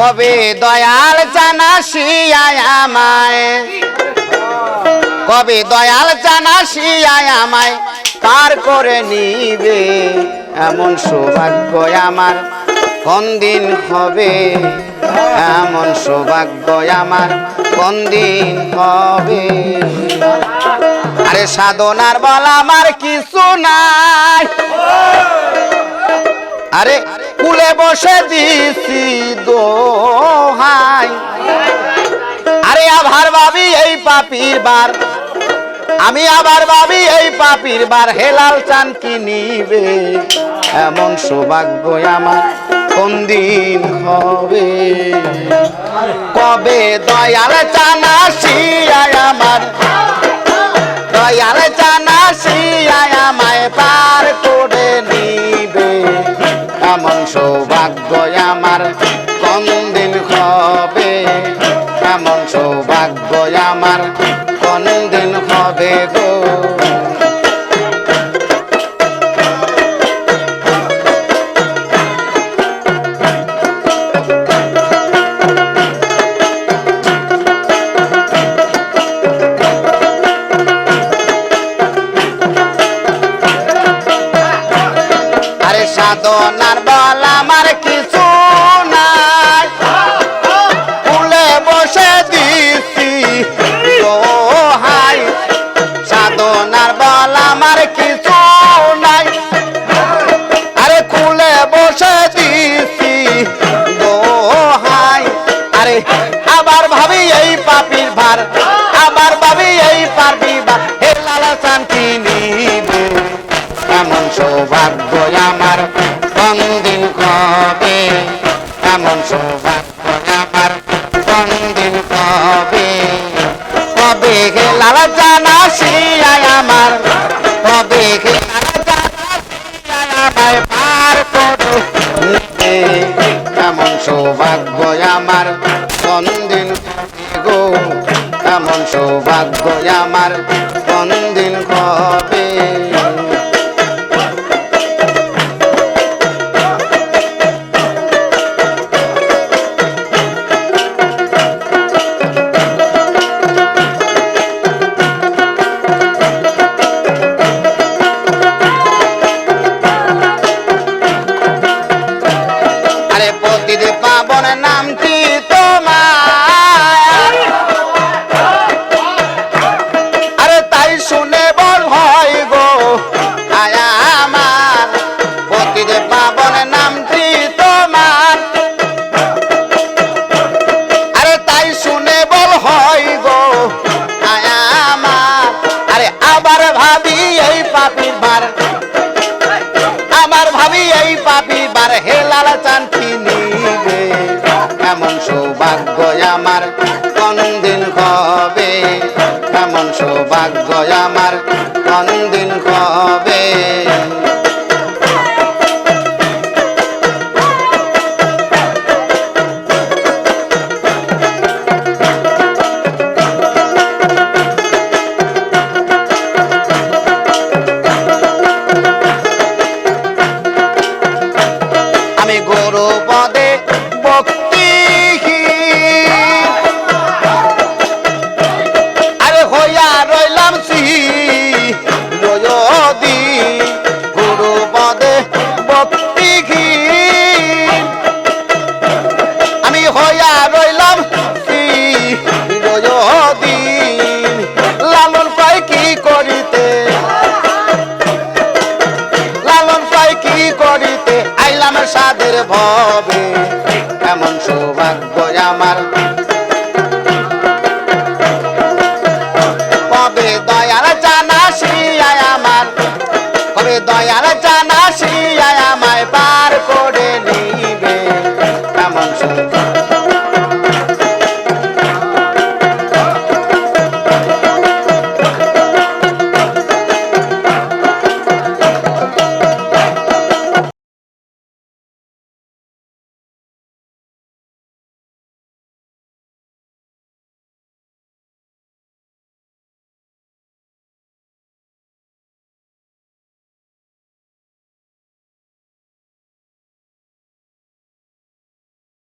কবে দয়াল জানা শিয়ায় আমায়? কবে দয়াল জানা শিয়ায় আমায়? পার করে নিবে এমন সৌভাগ্য আমার? কোন দিন হবে এমন সৌভাগ্য আমার? কোন দিন হবে? আরে সাধনার বল আমার কিছু নাই। আরে কুলে বসে দিছি দোহাই আরে আভার ভাবি এই পাপির বার। আমি আবার ভাবি এই পাপির বার। হেলাল চান কি নিবে? এমন সৌভাগ্য আমার কোন দিন হবে? কবে দয়াল চানা শিয়ায় আমার? দয়াল জানা শিয়ায় আমায় নিবে এমন সৌভাগ্য আমার। কোন দিন হবে? এমন সৌভাগ্য আমার। কোন দিন হবে গো? সাধনার বল আমার কিছু নাই। ফুলে বসে দিছি দোহাই। সাধনার বল আমার কিছু নাই। আরে খুলে বসে দিছি দোহাই। আরে আবার ভাবি এই পাপির ভার। আমার পাপির বার। আমার ভাবি এই পাপি বার। হেলাল চান নিবে। এমন সৌভাগ্য আমার কোনদিন হবে? এমন সৌভাগ্য আমার, কোন দিন ভবে এমন সৌভাগ্য